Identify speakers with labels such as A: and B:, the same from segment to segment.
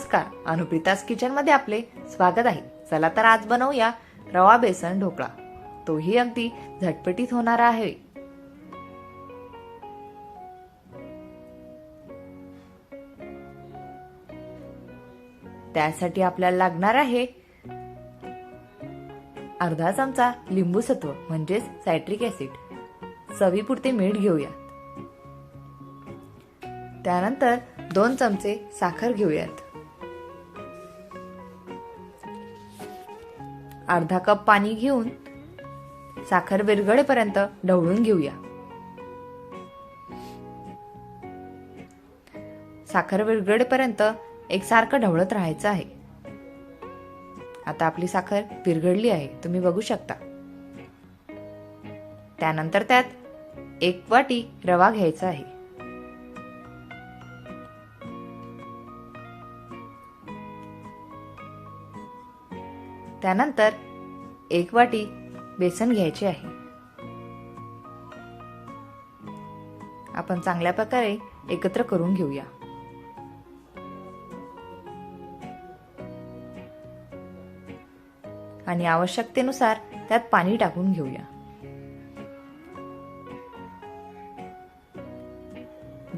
A: नमस्कार. अनुप्रितास किचनमध्ये आपले स्वागत आहे. चला तर आज बनवूया रवा बेसन ढोकळा. तोही अगदी झटपटीत होणार आहे. त्यासाठी आपल्याला लागणार आहे अर्धा चमचा लिंबू सत्व म्हणजेच सायट्रिक ऍसिड चवीपुरते मीठ घेऊया त्यानंतर दोन चमचे साखर घेऊयात. अर्धा कप पाणी घेऊन साखर विरघळेपर्यंत ढवळून घेऊया. साखर विरघळेपर्यंत एकसारखं ढवळत राहायचं आहे. आता आपली साखर विरघळली आहे तुम्ही बघू शकता. त्यानंतर त्यात एक वाटी रवा घ्यायचा आहे. त्यानंतर एक वाटी बेसन घ्यायचे आहे. आपण चांगल्या प्रकारे एकत्र करून घेऊया. आणि आवश्यकतेनुसार त्यात पाणी टाकून घेऊया.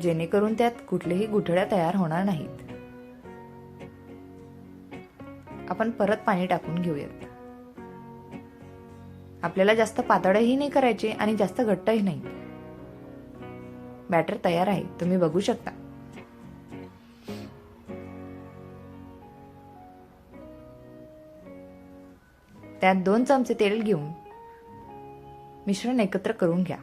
A: जेणेकरून त्यात कुठलेही गुठळ्या तयार होणार नाहीत. आपण परत पाणी टाकून घेऊयात. आपल्याला जास्त पातळही नाही करायचे आणि जास्त घट्टही नाही. बॅटर तयार आहे तुम्ही बघू शकता. त्यात दोन चमचे तेल घेऊन मिश्रण एकत्र करून घ्या.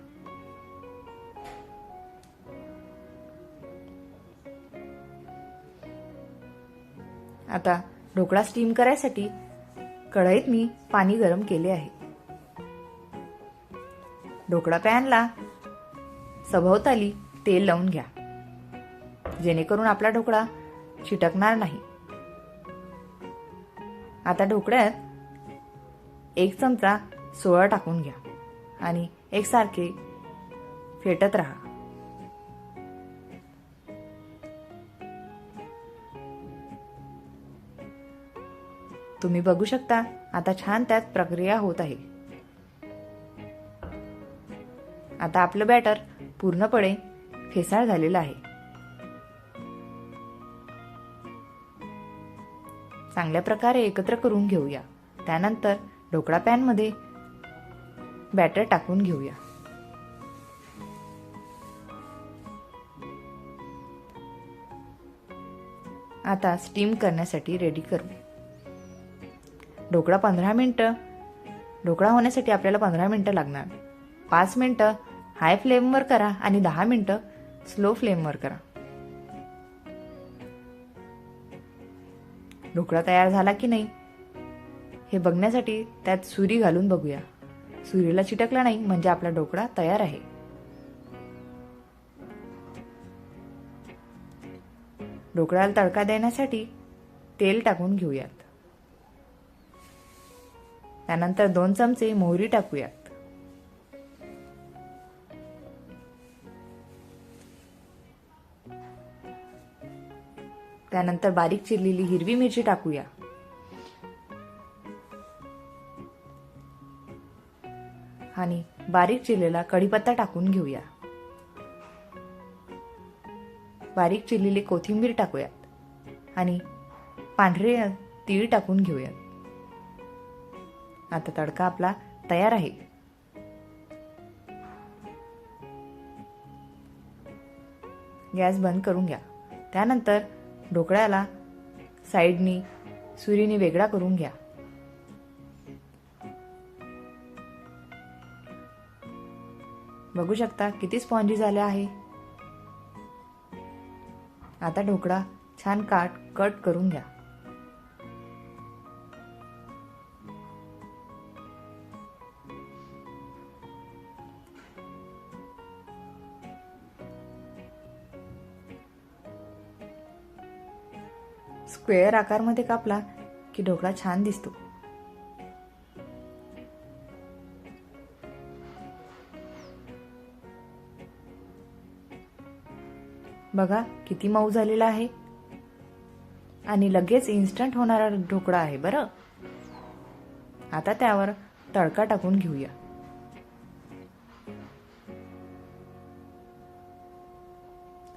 A: आता ढोकळा स्टीम करायसाठी कढईत मी पाणी गरम केले आहे. ढोकळा पॅनला सभोवताली तेल लावून घ्या. जेणेकरून आपला ढोकळा चिटकणार नाही. आता ढोकळ्यात एक चमचा सोळा टाकून घ्या आणि एकसारखे फेटत राहा. तुम्ही बघू शकता आता छान त्यात प्रक्रिया होत आहे. आता आपलं बॅटर पूर्णपणे फेसाळ झालेलं आहे. चांगल्या प्रकारे एकत्र करून घेऊया. त्यानंतर ढोकळा पॅनमध्ये बॅटर टाकून घेऊया. आता स्टीम करण्यासाठी रेडी करू ढोकळा पंधरा मिनटं. ढोकळा होण्यासाठी आपल्याला पंधरा मिनटं लागणार. पाच मिनटं. हाय फ्लेमवर करा आणि दहा मिनटं. स्लो फ्लेमवर करा. ढोकळा तयार झाला की नाही? हे बघण्यासाठी त्यात सुरी घालून बघूया. सुरीला चिटकला नाही म्हणजे आपला ढोकळा तयार आहे. ढोकळ्याला तडका देण्यासाठी तेल टाकून घेऊयात. त्यानंतर दोन चमचे मोहरी टाकूयात. त्यानंतर बारीक चिरलेली हिरवी मिरची टाकूया. आणि बारीक चिरलेला कढीपत्ता टाकून घेऊया. बारीक चिरलेली कोथिंबीर टाकूयात. आणि पांढरे तीळ टाकून घेऊयात. आता तडका आपला तयार आहे. गॅस बंद करून घ्या. त्यानंतर ढोकळ्याला साईडनी सुरीने वेगळा करून घ्या. बघू शकता किती स्पॉन्जी झाले आहे. आता ढोकळा छान काट कट करून घ्या. स्क्वेअर आकारमध्ये कापला की ढोकळा छान दिसतो. बघा किती मऊ झालेला आहे. आणि लगेच इन्स्टंट होणारा ढोकळा आहे बरं. आता त्यावर तडका टाकून घेऊया.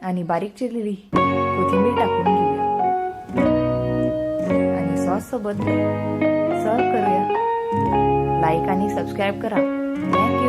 A: आणि बारीक चिरलेली कोथिंबीर टाकून सॉस सोबत सर्व करूया. लाईक आणि सबस्क्राईब करा. थँक्यू